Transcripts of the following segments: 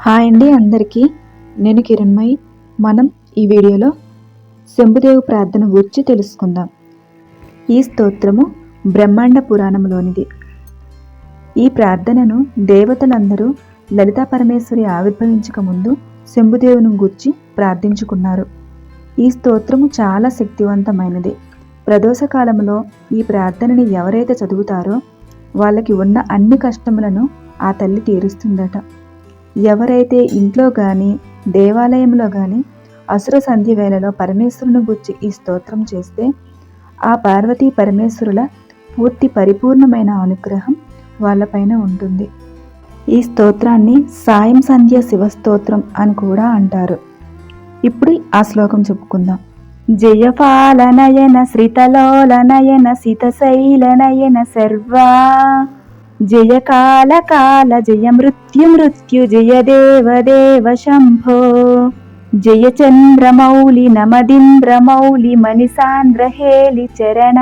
Hi అండి అందరికీ. నేను కిరణ్మయి. మనం ఈ వీడియోలో శంభుదేవు ప్రార్థన గురించి తెలుసుకుందాం. ఈ స్తోత్రము బ్రహ్మాండ పురాణంలోనిది ఈ ప్రార్థనను దేవతలందరూ లలితా పరమేశ్వరి ఆవిర్భవించక ముందు శంభుదేవుని గూర్చి ప్రార్థించుకున్నారు. ఈ స్తోత్రము చాలా శక్తివంతమైనది. ప్రదోష కాలంలో ఈ ప్రార్థనని ఎవరైతే చదువుతారో వాళ్ళకి ఉన్న అన్ని కష్టములను ఆ తల్లి తీరుస్తుందట. ఎవరైతే ఇంట్లో కానీ దేవాలయంలో కానీ అసుర సంధ్య వేళలో పరమేశ్వరుని గుర్చి ఈ స్తోత్రం చేస్తే ఆ పార్వతీ పరమేశ్వరుల పూర్తి పరిపూర్ణమైన అనుగ్రహం వాళ్ళపైన ఉంటుంది. ఈ స్తోత్రాన్ని సాయం సంధ్య శివస్తోత్రం అని కూడా అంటారు. ఇప్పుడు ఆ శ్లోకం చెప్పుకుందాం. జయపాలనయన శ్రితలోలనయన సితశైలనయన సర్వా జయ కాల కాల జయ మృత్యు మృత్యు జయ దేవ దేవ శంభో. జయ చంద్రమౌళి నమదింద్రమౌళి మణిసాంద్ర హేళి చరణ.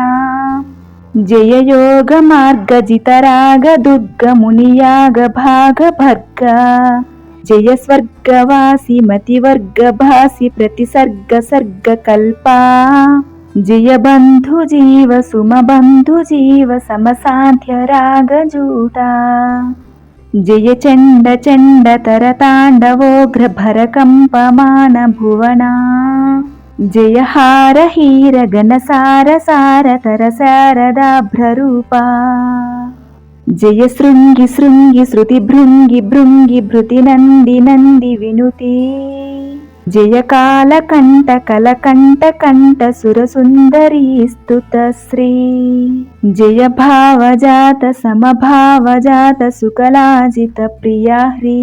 జయ యోగ మార్గ జితరాగ దుర్గ మునియాగ భాగ భర్గ. జయ స్వర్గవాసి మతివర్గ భాసి ప్రతిసర్గ సర్గ కల్పా. జయ బంధు జీవ సుమ బంధు జీవ సమసాధ్య రాగజూట. జయ చండ చండ తరతాండవోగ్ర భరకంపమాన భువనా. జయ హార హీర గణ సార సార తర శారదాభ్రరూపా జయ శృంగి శృంగి శృతి భృంగి భృంగి భృతి నంది నంది వినుతి. జయకాల కంట కల కంట కంట సురసుందరీ స్తుత శ్రీ. జయ భావజాత సమభావజాత సుకలాజిత ప్రియా హ్రీ.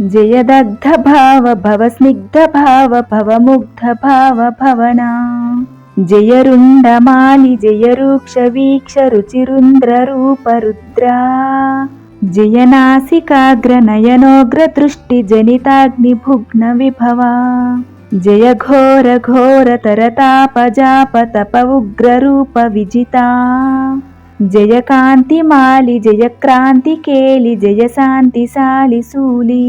జయ దగ్ధ భావ భవ స్నిగ్ధ భావ భవ ముగ్ధ భావ భవనా. జయ రుండమాలి జయ వీక్ష రుచిరుంద్ర రూప రుద్రా. జయ నాసికాగ్ర నయనోగ్ర దృష్టి జనితాగ్ని భుగ్న విభవా జయ ఘోర ఘోర తరతాపజాప తప ఉగ్ర రూప విజితా జయ కాంతి మాలి జయ క్రాంతి కేలి జయ శాంతి శాలి శూలి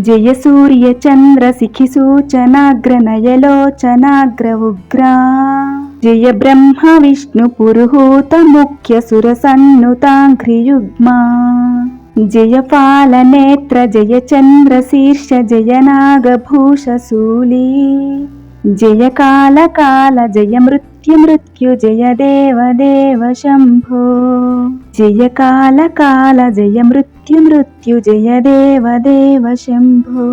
జయ సూర్య చంద్ర శిఖి సూచనాగ్ర నయలోచనాగ్ర ఉగ్రా జయ బ్రహ్మ విష్ణు పురుహూత ముఖ్య సుర సన్నుతాంఘ్రియుగ్మా జయ పాలనేత్ర జయ చంద్ర శీర్ష జయ నాగభూష శూలి జయ కాల కాల జయ మృత్యు మృత్యు జయ దేవ దేవ శంభో. జయ కాల కాల జయ మృత్యు మృత్యు జయ దేవ దేవ శంభో.